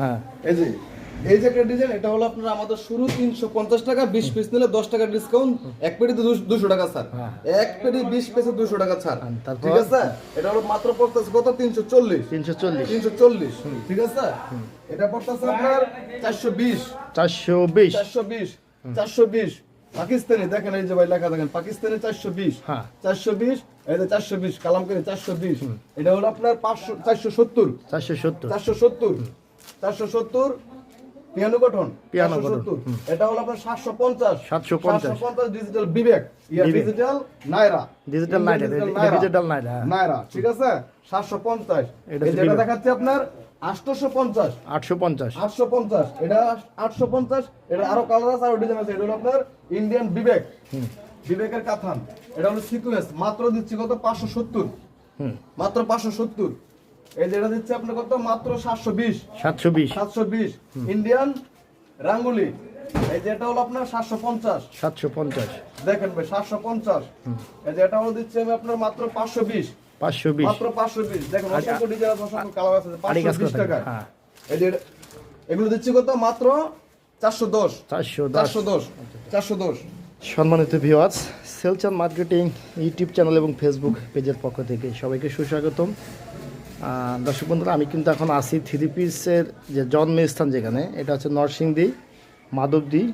হ্যাঁ। এই যে এই যে একটা ডিজাইন এটা হলো আপনার আমাদের শুরু তিনশো পঞ্চাশ টাকা বিশ পিস নিলে দশ টাকা ডিসকাউন্ট এক পেটিতে দুশো টাকা ছাড়। এক পেটি বিশ পিসে দুশো টাকা ছাড় ঠিক আছে? এটা হলো মাত্র পড়তেছে কত? তিনশো চল্লিশ। তিনশো চল্লিশ। তিনশো চল্লিশ। ঠিক আছে? এটা পড়তেছে আপনার চারশো বিশ। চারশো বিশ। চারশো বিশ। চারশো বিশ। পাকিস্তানি দেখেন এই যে ভাই লেখা দেখেন পাকিস্তানি চারশো বিশ। হ্যাঁ। চারশো বিশ এই যে চারশো বিশ কালামকারি চারশো বিশ। এটা হলো আপনার পাঁচশো চারশো সত্তর। চারশো সত্তর। চারশো সত্তর। চারশো সত্তর পিয়ানো গঠন পিয়ানো গঠন, এটা হলো আপনার সাতশো পঞ্চাশ। 750 পঞ্চাশ। Digital Bibek. Yeah. Digital Naira Digital Naira, digital Naira. Naira ঠিক আছে? সাতশো পঞ্চাশ। এটা এই যেটা। দেখাচ্ছে আপনার এটা আটশো পঞ্চাশ এটা আরও কালার আছে আরও ডিজাইন আছে। এটা হলো আপনার ইন্ডিয়ান বিবেক। বিবেকের কাথান। এটা হলো সিকুয়েন্স মাত্র দিচ্ছি কত? পাঁচশো সত্তর। হুম। মাত্র পাঁচশো সত্তর। এই যেটা দিচ্ছে আপনার কত? মাত্র সাতশো বিশ। সাতশো বিশ। সাতশো বিশ। ইন্ডিয়ান রাঙ্গুলি এই যেটা হলো আপনার সাতশো পঞ্চাশ। সাতশো পঞ্চাশ। দেখেন ভাই সাতশো পঞ্চাশ। এই যে এটা হলো দিচ্ছি আমি আপনার মাত্র পাঁচশো বিশ। পাঁচশো বিশ। মাত্র পাঁচশো বিশ। দেখেন আচ্ছা। অসংখ্য ডিজাইন অসংখ্য কালার আছে। পাঁচশো বিশ টাকায়। হ্যাঁ। এই যে এগুলো দিচ্ছি কত? মাত্র চারশো দশ। চারশো চারশো দশ। চারশো দশ। সম্মানিত ভিওয়ার্স সেলচান মার্কেটিং ইউটিউব চ্যানেল এবং ফেসবুক পেজের পক্ষ থেকে সবাইকে সুস্বাগতম। দর্শক বন্ধুরা আমি কিন্তু এখন আসি থ্রি পিসের যে জন্মস্থান যেখানে এটা হচ্ছে নরসিংদী মাধবদী।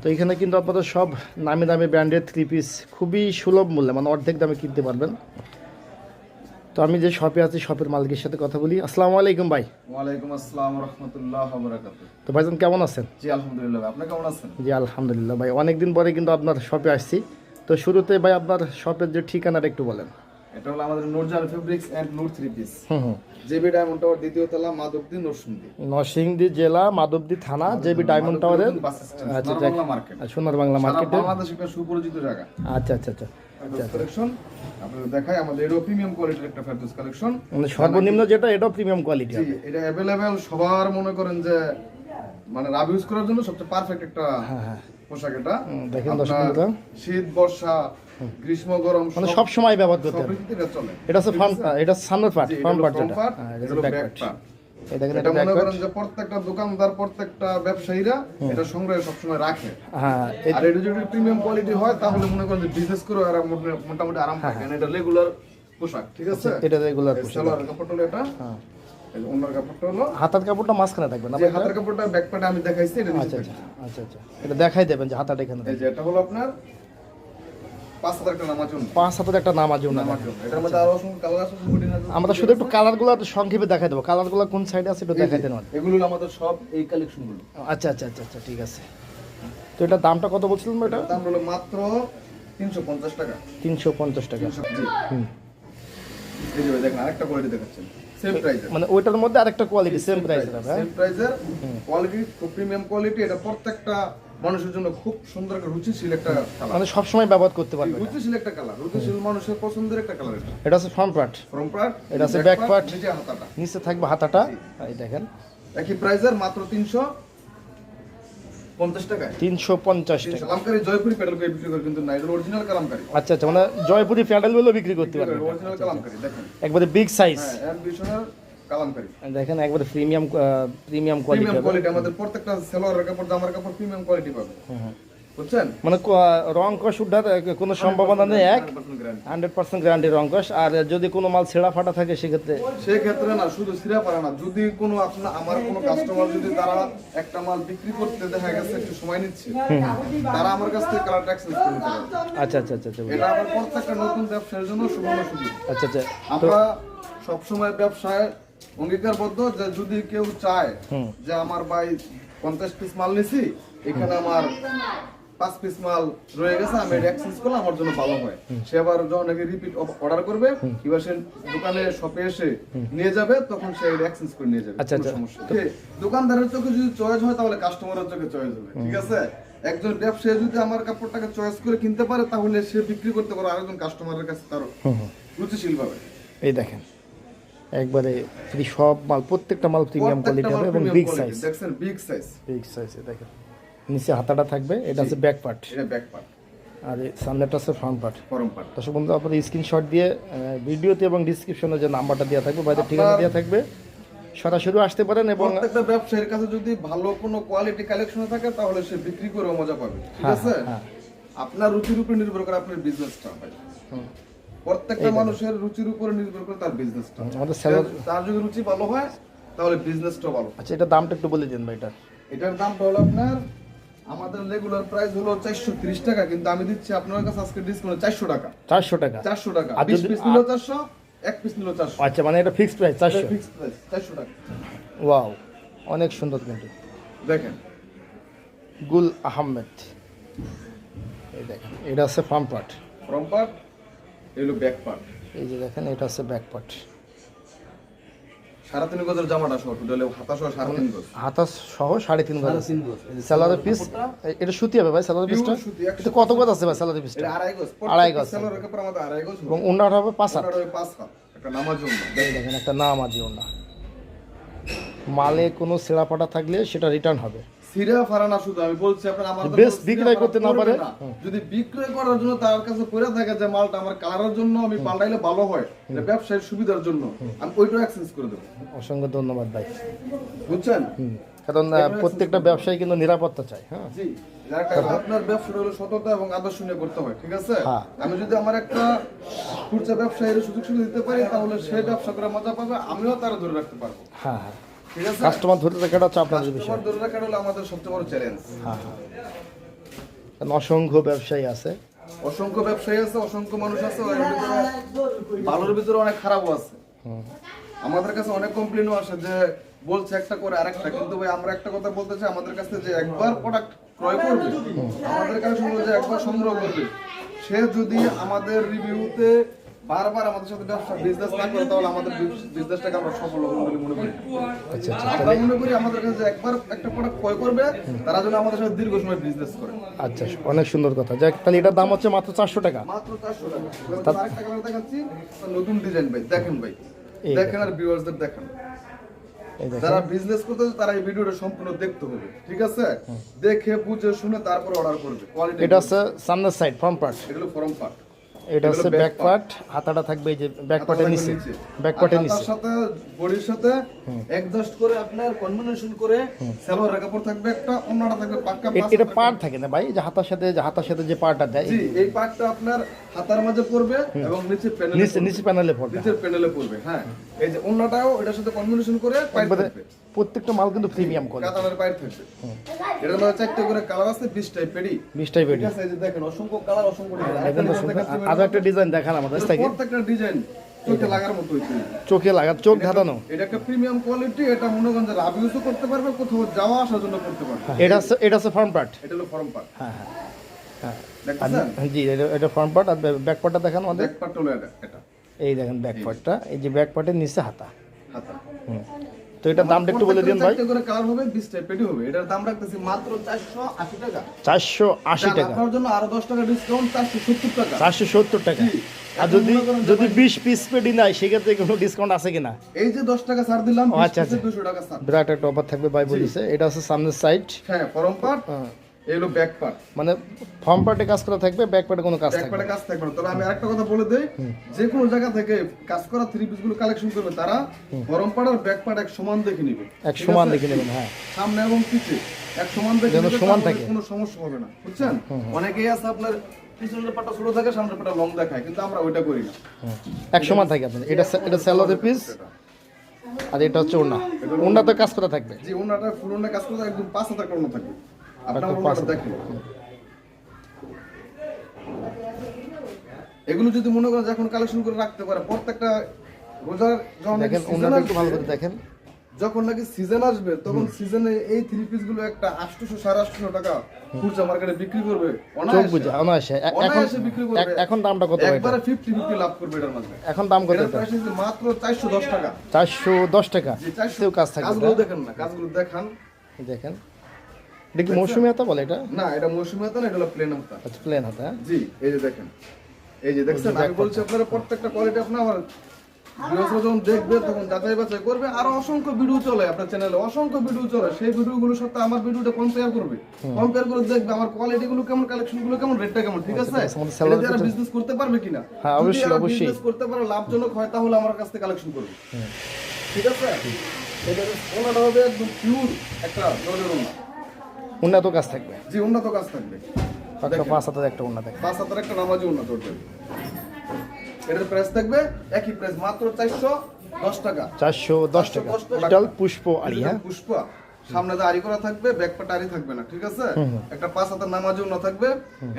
তো এখানে কিন্তু আপনারা সব নামি দামি ব্র্যান্ডের থ্রি পিস খুবই সুলভ মূল্যে মানে অর্ধেক দামে কিনতে পারবেন। তো আমি যে শপে আছি শপের মালিকের সাথে কথা বলি। আসসালামু আলাইকুম ভাই। ওয়ালাইকুম আসসালাম রহমতুল্লাহ বারাকাতুহ। তো ভাইজান কেমন আছেন? জি আলহামদুলিল্লাহ আপনি কেমন আছেন? জি আলহামদুলিল্লাহ ভাই। অনেকদিন পরে কিন্তু আপনার শপে আসছি। তো শুরুতে ভাই আপনার শপের যে ঠিকানাটা একটু বলেন। এটা হলো আমাদের Nurjahan fabrics and Nur three piece JB diamond tower দ্বিতীয় তলা মাধবদী নরসিংদী। নরসিংদী জেলা মাধবদী থানা জেবি ডায়মন্ড টাওয়ারের আচ্ছা বাংলা মার্কেট সোনার বাংলা মার্কেটে বাংলাদেশ একটা সুপরিচিত জায়গা। আচ্ছা আচ্ছা আচ্ছা। কালেকশন আপনাদের দেখাই আমাদের এরও প্রিমিয়াম কোয়ালিটির একটা ফেরদৌস কালেকশন মানে সর্বনিম্ন যেটা এটাও প্রিমিয়াম কোয়ালিটি এটা অ্যাভেলেবেল সবার মনে করেন যে মানে রাব ইউজ করার জন্য সবচেয়ে পারফেক্ট একটা হ্যাঁ হ্যাঁ। পোশাক এটা। দেখেন। শীত বর্ষা গ্রীষ্ম গরম মানে সব- সময় ব্যবহার করতে হবে। এটা হচ্ছে ফ্রন্ট এটা সামনের পার্ট হলো পার্ট যেটা। এটা এটা ব্যাক পার্ট part। এই দেখেন এটা এটা মনে করেন যে প্রত্যেকটা দোকানদার প্রত্যেকটা ব্যবসায়ীরা এটা সংগ্রহে সবসময় রাখে। আর এটা যদি প্রিমিয়াম কোয়ালিটি হয় তাহলে মনে করেন যে বিজনেস করে এরা মোটামুটি আরাম পায়। কারণ এটা রেগুলার পোশাক ঠিক আছে? এটা রেগুলার এই কাপড়টা এটা। হ্যাঁ। কাপড়টা হলো। হাতার কাপড়টা মাঝখানে থাকবে না? কাপড়টা আমি দেখাইছি এটা আচ্ছা আচ্ছা আচ্ছা আচ্ছা। এটা দেখাই দেবেন যে হাতাটা এখানে এই যে এটা হলো আপনার পাঁচ হাতের একটা নামার জন্য। আমরা শুধু একটু কালারগুলো সংক্ষেপে দেখাই দেবো। কালারগুলো কোন সাইডে আছে একটু দেখাই দেন আমাদের। এগুলো আমাদের সব এই কালেকশনগুলো। আচ্ছা আচ্ছা আচ্ছা আচ্ছা ঠিক আছে। তো এটা দামটা কত বলছিলেন এটা? দাম হলো মাত্র তিনশো পঞ্চাশ টাকা। তিনশো পঞ্চাশ টাকা। তিনশো হুম। এই যে দেখেন আরেকটা কোয়ালিটি দেখাচ্ছেন। মানে ওইটার মধ্যে আরেকটা কোয়ালিটি সেম সেম প্রাইসের কোয়ালিটি প্রিমিয়াম কোয়ালিটি এটা প্রত্যেকটা মানুষের জন্য খুব সুন্দর একটা রুচিশীল একটা কালার মানে সবসময় ব্যবহার করতে পারবে। রুচিশীল একটা কালার রুচিশীল মানুষের পছন্দের একটা কালার এটা। এটা হচ্ছে ফ্রন্ট পার্ট ফ্রম পার্ট এটা আছে back part। নিচে হাতাটা। নিচে থাকবে হাতাটা। এই দেখেন। একই প্রাইসের মাত্র তিনশো পঞ্চাশ টাকায়। তিনশো পঞ্চাশ টাকা। কালামকারি জয়পুরি করে বিক্রি করে কিন্তু না এটা অরিজিনাল কালামকারি। আচ্ছা আচ্ছা মানে জয়পুরি প্যাডেলগুলো বিক্রি করতে পারবে। অরিজিনাল কালামকারি দেখেন। একবারে বিগ সাইজ হ্যাঁ কালামকারি। দেখেন একবারে premium premium quality premium quality আমাদের প্রত্যেকটা সেলোয়ারের কাপড় জামার কাপড় প্রিমিয়াম কোয়ালিটি পাবে। বুঝছেন? মানে রং কষ উঠার কোনো সম্ভাবনা নেই এক। হান্ড্রেড পার্সেন্ট গ্যারান্টি রং কষ আর যদি কোনো মাল ছেঁড়া ফাটা থাকে সেক্ষেত্রে সেই ক্ষেত্রে না শুধু সিরা পারে না যদি কোনো আপনার আমার কোনো কাস্টমার যদি তারা একটা মাল বিক্রি করতে দেখা গেছে একটু সময় নিচ্ছে তারা আমার কাছ থেকে কালার এক্সচেঞ্জ নিতে আচ্ছা আচ্ছা আচ্ছা আচ্ছা। এটা আমার প্রত্যেকটা নতুন ব্যবসার জন্য সুবর্ণ সুযোগ। আচ্ছা আচ্ছা। আমরা সবসময় ব্যবসায় অঙ্গীকারবদ্ধ যে যদি কেউ চায় যে আমার ভাই পঞ্চাশ পিস মাল নিছি এখানে আমার পাঁচ পিস মাল রয়ে গেছে আমি এটা এক্সচেঞ্জ করলে আমার জন্য ভালো হয়। সে আবার যখন নাকি রিপিট অর্ডার করবে এবার সে দোকানে শপে এসে নিয়ে যাবে তখন সে এটা এক্সচেঞ্জ করে নিয়ে যাবে আচ্ছা, আচ্ছা। সমস্যা দোকানদারের চোখে যদি চয়েস হয় তাহলে কাস্টমারের চোখে চয়েস হবে ঠিক আছে? একজন ব্যবসায়ী যদি আমার কাপড়টাকে চয়েস করে কিনতে পারে তাহলে সে বিক্রি করতে পারে আরেকজন কাস্টমারের কাছে তার রুচিশীল ভাবে এই দেখেন একবারে ফ্রি সব মাল প্রত্যেকটা মাল প্রিমিয়াম কোয়ালিটি হবে এবং বিগ সাইজ দেখছেন বিগ সাইজ বিগ সাইজ দেখেন। নিচে হাতাটা থাকবে এটা আছে ব্যাক পার্ট এটা ব্যাক পার্ট আর সামনেটা আছে ফ্রন্ট পার্ট ফরম পার্ট দর্শক বন্ধু আপনার স্ক্রিনশট দিয়ে ভিডিওতে এবং ডিসক্রিপশনে যে নাম্বারটা দেওয়া থাকবে বাইরের ঠিকানা দেওয়া থাকবে সরাসরি আসতে পারেন এবং প্রত্যেকটা ব্যবসায়ীর কাছে যদি ভালো কোনো কোয়ালিটি কালেকশন থাকে তাহলে সে বিক্রি করে মজা পাবে। ঠিক হ্যাঁ, আছে? হ্যাঁ। আপনার রুচির উপর নির্ভর করে আপনার বিজনেসটা ভাই। প্রত্যেকটা মানুষের রুচির উপরে নির্ভর করে তার বিজনেসটা আমাদের তার যদি রুচি ভালো হয় তাহলে বিজনেসটাও ভালো। আচ্ছা এটা দামটা একটু বলে দিন ভাই এটা। এটার দামটা হলো আপনার আমাদের রেগুলার প্রাইস হলো চারশো ত্রিশ টাকা কিন্তু আমি দিচ্ছি আপনার কাছে আজকে ডিসকাউন্ট চারশো টাকা। চারশো টাকা? চারশো টাকা। আর বিশ যদি- পিস নিল চারশো এক পিস নিল চারশো। আচ্ছা মানে এটা ফিক্সড প্রাইস চারশো। ফিক্সড প্রাইস চারশো টাকা। ওয়াও অনেক সুন্দর কিন্তু। দেখেন। গুল আহমেদ। এই দেখেন এটা হচ্ছে ফার্ম পার্ট ফ্রম পার্ট এগুলো ব্যাক পার্ট এই যে দেখেন এটা হচ্ছে ব্যাক পার্ট সাড়ে তিন গজের জামাটা সহ টোটাল হাতা সহ সাড়ে তিন গজ। হাতা সহ সাড়ে তিন গজ। স্যালাদের পিস এটা সুতি হবে ভাই পিসটা এটা কত গজ আছে ভাই পিসটা আড়াই গজ। আড়াই গজ। সেলোর একেবারে আমাদের আড়াই গজ এবং উন্নাটা হবে পাঁচ হাত। ওনার পাঁচ হাত। একটা নামার জন্য দেখেন একটা নাম আছে ওনা মালে কোনো ছেঁড়া পাটা থাকলে সেটা রিটার্ন হবে। সিরা ফারানা শুধু আমি বলছি আপনার আমার বেশ বিক্রয় করতে না পারে? যদি বিক্রয় করার জন্য তার কাছে পড়ে থাকে যে মালটা আমার কালারের জন্য আমি পাল্টাইলে ভালো হয় এটা ব্যবসায়ের সুবিধার জন্য আমি ওইটা এক্সচেঞ্জ করে দেবো। অসংখ্য ধন্যবাদ ভাই। বুঝছেন? কারণ প্রত্যেকটা ব্যবসায়ী কিন্তু নিরাপত্তা চাই হ্যাঁ। জি আপনার ব্যবসাটা হলো সততা এবং আদর্শ নিয়ে করতে হয় ঠিক আছে? হ্যাঁ। আমি যদি আমার একটা খুচরা ব্যবসায়ীর সুযোগ সুবিধা দিতে পারি তাহলে সে ব্যবসা করে মজা পাবে আমিও তারা ধরে রাখতে পারব। হ্যাঁ হ্যাঁ। ঠিক আছে? কাস্টমার ধরে রাখাটা হচ্ছে আপনাদের বিষয়। কাস্টমার ধরে রাখাটা হলো আমাদের সবচেয়ে বড় চ্যালেঞ্জ হ্যাঁ হ্যাঁ। অসংখ্য ব্যবসায়ী আছে। অসংখ্য ব্যবসায়ী আছে অসংখ্য মানুষ আছে ভালোর ভিতরে অনেক খারাপও আছে। আমাদের কাছে অনেক কমপ্লেনও আসে যে বলছে একটা করে আরেকটা কিন্তু ভাই আমরা একটা কথা বলতে চাই আমাদের কাছে যে একবার প্রোডাক্ট ক্রয় করবে আমাদের কাছে যে একবার সংগ্রহ করবে সে যদি আমাদের রিভিউতে বারবার আমাদের সাথে ব্যবসা বিজনেস না করে তাহলে আমাদের বিজনেসটাকে আমরা সফল হব বলে মনে করি। আচ্ছা আচ্ছা আমরা মনে করি আমাদের কাছে একবার একটা প্রোডাক্ট ক্রয় করবে তারা যেন আমাদের সাথে দীর্ঘ সময় বিজনেস করে। আচ্ছা অনেক সুন্দর কথা। যাক তাহলে এটার দাম হচ্ছে মাত্র চারশো টাকা। মাত্র চারশো টাকা। আরেকটা কালার দেখাচ্ছি নতুন ডিজাইন ভাই দেখেন ভাই। দেখেন আর ভিউয়ার্সদের দেখেন। যারা বিজনেস করতেছে তারা এই ভিডিওটা সম্পূর্ণ দেখতে হবে ঠিক আছে? দেখে বুঝে শুনে তারপর অর্ডার করবে। কোয়ালিটি এটা হচ্ছে সামনের সাইড ফ্রন্ট পার্ট এগুলো ফরম পার্ট এটা হচ্ছে ব্যাক পার্ট হাতাটা থাকবে এই যে ব্যাক পার্টের নিচে ব্যাক পার্টের নিচে। সাথে বডির সাথে অ্যাডজাস্ট করে আপনার কম্বিনেশন করে সালোয়ার কাপড় থাকবে একটা অন্যটা থাকবে পাক্কা এটা পার্ট থাকে না ভাই যে হাতার সাথে যে হাতার সাথে যে পার্টটা দেয়। জি এই পার্টটা আপনার হাতার মাঝে পড়বে এবং নিচে প্যানেলে নিচে নিচে প্যানেলে পড়বে নিচের প্যানেলে পড়বে হ্যাঁ। এই যে অন্যটাও এটার সাথে কম্বিনেশন করে পাইপ থাকবে। প্রত্যেকটা মাল কিন্তু প্রিমিয়াম করে কাতানের পাইপ থাকবে এটার মধ্যে চারটে করে কালার আছে বিশ টাইপ পেডি বিশটাই ঠিক বেডি আছে যে দেখেন অসংখ্য কালার অসংখ্য ডিজাইন তো আরও একটা ডিজাইন দেখান আমাদের থেকে প্রত্যেকটা ডিজাইন চোখে লাগার মতো হইছে চোখে লাগা চোখ ধাঁধানো। এটা একটা প্রিমিয়াম কোয়ালিটি এটা মনে যে লাভ ইউজও করতে পারবে কোথাও যাওয়া আসার জন্য করতে পারবে। এটা হচ্ছে এটা হচ্ছে ফ্রন্ট পার্ট এটা হলো ফর্ম পার্ট হ্যাঁ হ্যাঁ। হ্যাঁ। জি এটা এটা ফ্রন্ট পার্ট আর ব্যাক পার্টটা দেখান আমাদের। ব্যাক পার্ট হলো এটা এটা। এই দেখেন ব্যাক পার্টটা এই যে ব্যাক পার্টের নিচে হাতা। হাতা। হুম। তো এটার দামটা একটু বলে দিন ভাই। করে কালার হবে 20 টাইপ পেটি হবে। এটার দাম রাখতেছি মাত্র 480 টাকা। চারশো আশি যান, টাকা। আপনার জন্য আরও 10 টাকা ডিসকাউন্ট 470 টাকা। চারশো সত্তর টাকা। আর যদি যদি বিশ পিস পেডি নাই সেক্ষেত্রে কোনো ডিসকাউন্ট আছে কিনা? এই যে 10 টাকা ছাড় দিলাম 20 আচ্ছা, আচ্ছা। 200 টাকা ছাড়। বিরাট একটা অফার থাকবে ভাই বলিছে। এটা হচ্ছে সামনের সাইড হ্যাঁ ফরম পার্ট ব্যাক পার্ট মানে ফর্ম পার্টে কাজ করা থাকবে ব্যাক পার্টে কোনো কাজ ব্যাক থাকবে পার্টে কাজ থাকবে না। তবে আমি আরেকটা কথা বলে দেই যে কোনো জায়গা থেকে কাজ করা থ্রি পিসগুলো কালেকশন করবে তারা ফরম পার্ট আর ব্যাক পার্ট এক সমান দেখে নিবে। এক সমান দেখে নেবেন হ্যাঁ। সামনে এবং পিছে এক সমান দেখে নিবে, সমান থাকে। কোনো সমস্যা হবে না। বুঝছেন? অনেকেই আছে আপনার পিছনের পাটা ছোট থাকে সামনের পাটা লং দেখায় কিন্তু আমরা ওইটা করি না। এক সমান থাকে এটা এটা স্যালোদের পিস আর এটা হচ্ছে ওনা ওনাতে কাজ করা থাকবে। যে ওনাটা ফুল ওনা কাজ একদম পাঁচ হাজার করানো থাকবে। এগুলো যদি মনে করেন এখন কালেকশন করে রাখতে পারে প্রত্যেকটা রোজার যখন দেখেন ভালো করে যখন নাকি সিজন আসবে তখন সিজনে এই থ্রি পিসগুলো একটা আটশোশো সাড়ে আটশোশো টাকা খুচরা মার্কেটে বিক্রি করবে অনায়াসে। অনায়াসে। এখন বিক্রি করবে। এখন দামটা কত একবারে ফিফটি ফিফটি লাভ করবে এটার মধ্যে। এখন দাম কত মাত্র চারশো দশ টাকা। চারশো দশ টাকা। কাজ থাকবে কাজগুলো দেখেন না কাজগুলো দেখান। দেখেন। এটা কি মৌসুমি হাতা বলে এটা? না এটা মৌসুমি হাতা না এটা হলো প্লেন হাতা। আচ্ছা প্লেন হাতা? জি এই যে দেখেন। এই যে দেখছেন আমি বলছি আপনারা প্রত্যেকটা কোয়ালিটি আপনার আমার যখন দেখবে তখন যাচাই বাছাই করবে আরও অসংখ্য ভিডিও চলে আপনার চ্যানেলে অসংখ্য ভিডিও চলে। সেই ভিডিওগুলোর সাথে আমার ভিডিওটা কম্পেয়ার করবে। কম্পেয়ার করে দেখবে আমার কোয়ালিটি গুলো কেমন কালেকশনগুলো কেমন রেটটা কেমন ঠিক আছে? ঠিক আছে, এটা যারা বিজনেস করতে পারবে কিনা? হ্যাঁ, অবশ্যই, অবশ্যই। বিজনেস করতে পারে লাভজনক হয় তাহলে আমার কাছ থেকে কালেকশন করবে। ঠিক আছে? এটা ওনাটা হবে একদম পিওর একটা জলের ওনা উন্নত কাজ থাকবে। জি উন্নত কাজ থাকবে। দেখেন। পাঁচ হাতের একটা উন্নত পাঁচ হাজার একটা নামাজি উন্নত করবে এটার প্রাইস থাকবে একই প্রাইস মাত্র চারশো দশ টাকা। চারশো দশ টাকা। 410 টাকা। ডিজিটাল পুষ্প আড়ি হ্যাঁ? পুষ্পা। সামনে তো আড়ি করা থাকবে ব্যাক পাটা আড়ি থাকবে না ঠিক আছে? একটা পাঁচ হাতের নামাজ উন্নত থাকবে।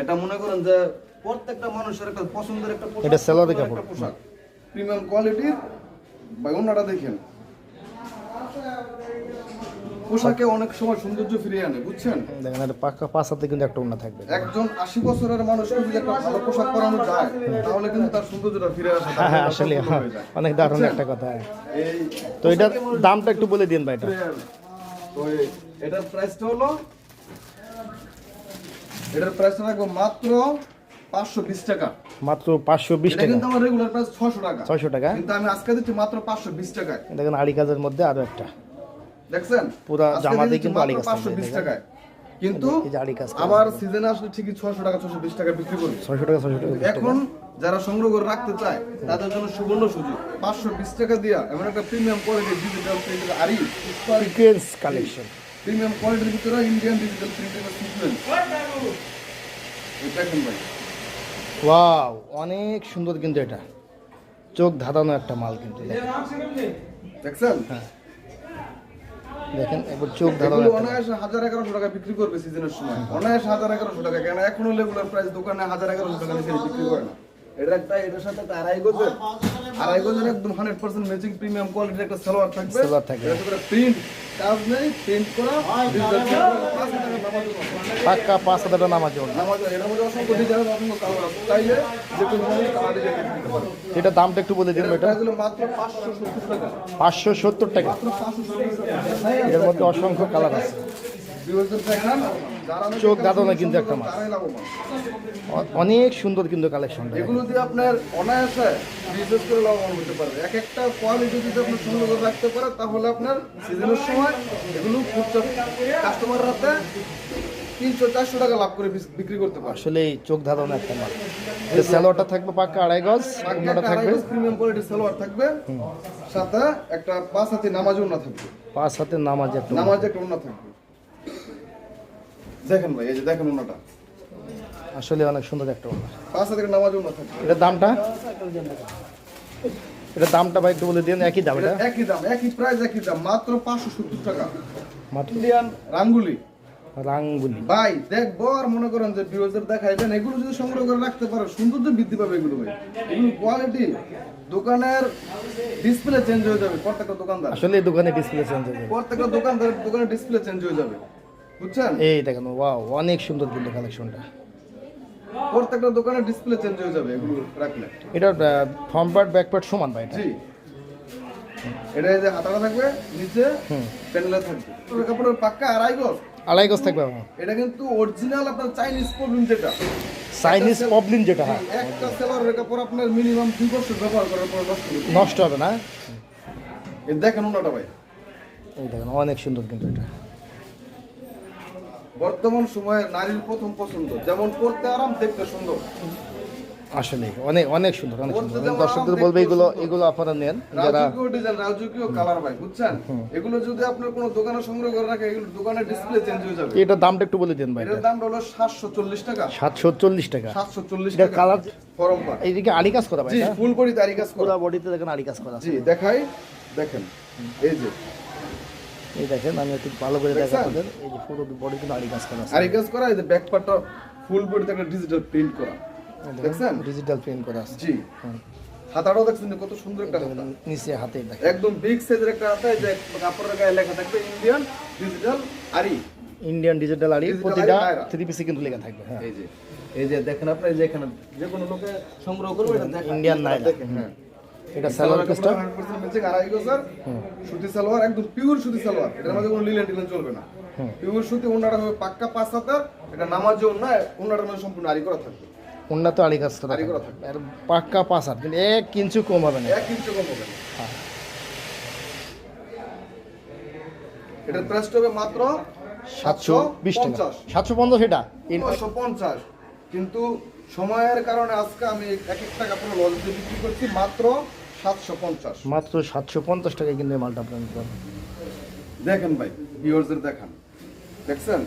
এটা মনে করেন যে প্রত্যেকটা মানুষের একটা পছন্দের একটা পোশাক এটা একটা কাপড়। পোশাক। প্রিমিয়াম কোয়ালিটির বা অন্যটা দেখেন। পোশাকে অনেক সময় সৌন্দর্য ফিরিয়ে আনে বুঝছেন? দেখেন এটা পাক্কা পাঁচ হাতে কিন্তু একটা থাকবে। একজন আশি বছরের মানুষকে যদি একটা ভালো পোশাক পরানো যায় তাহলে কিন্তু তার সৌন্দর্যটা ফিরে আসে হ্যাঁ হ্যাঁ আসলে। অনেক দারুণ একটা কথা হ্যাঁ। এই তো এটার দামটা একটু বলে দিন ভাই এটা। তো এটার প্রাইসটা হলো এটার প্রাইসটা রাখব মাত্র পাঁচশো বিশ টাকা। মাত্র পাঁচশো বিশ টাকা। কিন্তু আমার রেগুলার প্রাইস ছশো টাকা। ছয়শো টাকা। কিন্তু আমি আজকে দিচ্ছি মাত্র পাঁচশো বিশ টাকায়। দেখেন আড়ি কাজের মধ্যে আরও একটা। দেখছেন? পুরা জামাতে কিন্তু মাত্র কাজ 520 টাকায়। কিন্তু আবার সিজনে আসলে ঠিকই ছশো টাকা ছশো বিশ টাকা বিক্রি করি। ছয়শো টাকা ছয়শো টাকা এখন যারা সংগ্রহ করে রাখতে চায় তাদের জন্য সুবর্ণ সুযোগ। পাঁচশো বিশ টাকা দিয়া এমন একটা প্রিমিয়াম কোয়ালিটি ডিজিটাল প্রিন্টের আরি সিকোয়েন্স কালেকশন প্রিমিয়াম কোয়ালিটির ভিতরে ইন্ডিয়ান ডিজিটাল প্রিন্টের সিকোয়েন্স দেখেন ভাই। ওয়াও অনেক সুন্দর কিন্তু এটা। চোখ ধাঁধানো একটা মাল কিন্তু। দেখছেন? দেখেন একবার চোখ মাল। অনায়াসে হাজার এগারোশো টাকা বিক্রি করবে সিজনের সময়। অনায়াসে হাজার এগারোশো টাকা। কেন? এখনও লেগুলার প্রাইস দোকানে হাজার এগারোশো টাকা বিক্রি করে না। এটা একটা এটার সাথে একটা আড়াই গজের আড়াই গজের একদম হান্ড্রেড পার্সেন্ট ম্যাচিং প্রিমিয়াম কোয়ালিটির একটা সালোয়ার থাকবে। সালোয়ার থাকবে। প্রিন্ট কাজ নেই প্রিন্ট করা পাঁচ হাজার টাকা নামাজ পাক্কা পাঁচ হাজার টাকা নামাজ জন্য নামাজ এটার মধ্যে অসংখ্য ডিজাইন অসংখ্য কালার আছে। চাইলে যে কোনো কালার ডিজাইন নিতে পারো। এটা দামটা একটু বলে দিন এটা মাত্র সত্তর টাকা। পাঁচশো সত্তর টাকা। এর মধ্যে অসংখ্য কালার আছে। চোখ করতে কিন্তু একটা লাভবান অনেক সুন্দর কিন্তু কালেকশন এগুলো দিয়ে আপনার অনায়াসে বিজনেস করে লাভবান হতে পারবে। এক একটা কোয়ালিটি যদি আপনি সুন্দর রাখতে পারে তাহলে আপনার সিজনের সময় এগুলো কাস্টমার রাতে তিনশো চারশো টাকা লাভ করে বিক্রি করতে পারে আসলে এই চোখ একটা মাল স্যালোয়ারটা থাকবে পাক্কা আড়াই গজ অন্যটা থাকবে। প্রিমিয়াম কোয়ালিটির সালোয়ার থাকবে। সাথে একটা পাঁচ হাতি নামাজ থাকবে। পাঁচ হাতের নামাজ একটা নামাজ একটা থাকবে। দেখেন ভাই এই যে দেখেন উন্নাটা আসলে অনেক সুন্দর একটা ওড়না। পাঁচ হাতের নামাজ উন্না থাকবে। এটার দামটা? এটার দামটা ভাই একটু বলে দিন একই দাম এটা? একই দাম একই প্রাইস একই দাম মাত্র পাঁচশো সত্তর টাকা। মাত্র? ইন্ডিয়ান রাঙ্গুলি। রাঙ্গুলি। ভাই দেখব আর মনে করেন যে ভিউয়ারদের দেখাইবেন এগুলো যদি সংগ্রহ করে রাখতে পারো সৌন্দর্য বৃদ্ধি পাবে এগুলো ভাই। এগুলো কোয়ালিটি দোকানের ডিসপ্লে চেঞ্জ হয়ে যাবে প্রত্যেকটা দোকানদার আসলে এই দোকানে ডিসপ্লে চেঞ্জ হয়ে যাবে। প্রত্যেকটা দোকানদারের দোকানের ডিসপ্লে চেঞ্জ হয়ে যাবে। বুঝছেন? এই দেখেন ওয়াও অনেক সুন্দর কিন্তু কালেকশনটা প্রত্যেকটা দোকানের ডিসপ্লে চেঞ্জ হয়ে যাবে এগুলো রাখলে। এটার ফ্রন্ট পার্ট ব্যাক পার্ট সমান ভাই এটা। এটা যে হাতাটা থাকবে নিচে প্যানেলে থাকবে। তো কাপড়ের পাক্কা আড়াই গজ। আড়াই গজ থাকবে এটা কিন্তু অরিজিনাল আপনার চাইনিজ প্রবলেম যেটা। চাইনিজ পবলিন যেটা হয়। একটা সেলারের কাপড় আপনার মিনিমাম দুই বছর ব্যবহার করার পর নষ্ট হয়ে নষ্ট হবে না? এই দেখেন ওনাটা ভাই। এই দেখেন অনেক সুন্দর কিন্তু এটা। বর্তমান সময়ে নারীর প্রথম পছন্দ যেমন পড়তে আরাম দেখতে সুন্দর। আসলে অনেক অনেক সুন্দর অনেক সুন্দর। দর্শকদের বলবে এগুলো এগুলো আপনারা নেন যারা ডিজাইন রাজকীয় কালার ভাই বুঝছেন? এগুলো যদি আপনার কোনো দোকানে সংগ্রহ করে রাখে এগুলো ডিসপ্লে চেঞ্জ হয়ে যাবে। এটার দামটা একটু বলে দিন ভাই। এটার দাম হলো সাতশো চল্লিশ টাকা। সাতশো চল্লিশ টাকা। সাতশো চল্লিশ এটার টাকা। কালার ফরম এইদিকে আড়ি কাজ করা ভাই জি ফুল বডি তারি কাজ করা। পুরো বডিতে দেখেন আড়ি কাজ করা জি দেখাই দেখেন এই যে। এই দেখেন আমি একটু ভালো করে দেখা আপনাদের এই যে পুরো বডি কিন্তু আড়ি কাজ করা আছে। আরি কাজ করা এই যে ব্যাক পার্টটা ফুল বডিতে একটা ডিজিটাল প্রিন্ট করা। দেখছেন? ডিজিটাল প্রিন্ট করা আছে। জি। হাতাটাও দেখছেন কত সুন্দর একটা হাতা। নিচে হাতে দেখেন। একদম বিগ সাইজের একটা হাতা এই যে কাপড়ের গায়ে লেখা থাকবে Indian digital aari Indian digital aari প্রতিটা থ্রি পিসে কিন্তু লেখা থাকবে হ্যাঁ। এই যে এই যে দেখেন আপনি এই যে এখানে যে কোনো লোকে সংগ্রহ করবে এটা দেখেন Indian নায়রা। দেখেন হ্যাঁ। এটা স্যালোয়ার পিসটা 100% ম্যাচিং আড়াই গজার সুতি সালোয়ার একদম পিওর সুতি সালোয়ার। এটার মধ্যে কোনো লিলেন টিলেন চলবে না। পিওর সুতি ওনাটা হবে পাক্কা পাঁচ হাতার এটা নামাজ যে ওনা ওনাটার মধ্যে সম্পূর্ণ আরি করা থাকবে। উন্নত আড়ি কাজ করা আড়ি করা থাকবে। আর পাক্কা পাঁচ হাত কিন্তু এক কম হবে না। এক ইঞ্চি কম হবে না। হ্যাঁ। এটার হবে মাত্র সাতশো বিশ টাকা। সাতশো পঞ্চাশ। এটা? নয়শো পঞ্চাশ। কিন্তু সময়ের কারণে আজকে আমি এক এক টাকা পুরো লজ বিক্রি করছি মাত্র সাতশো পঞ্চাশ। মাত্র সাতশো পঞ্চাশ টাকায় কিন্তু এই মালটা আপনার। দেখেন ভাই ভিউয়ার্সদের দেখান। দেখছেন?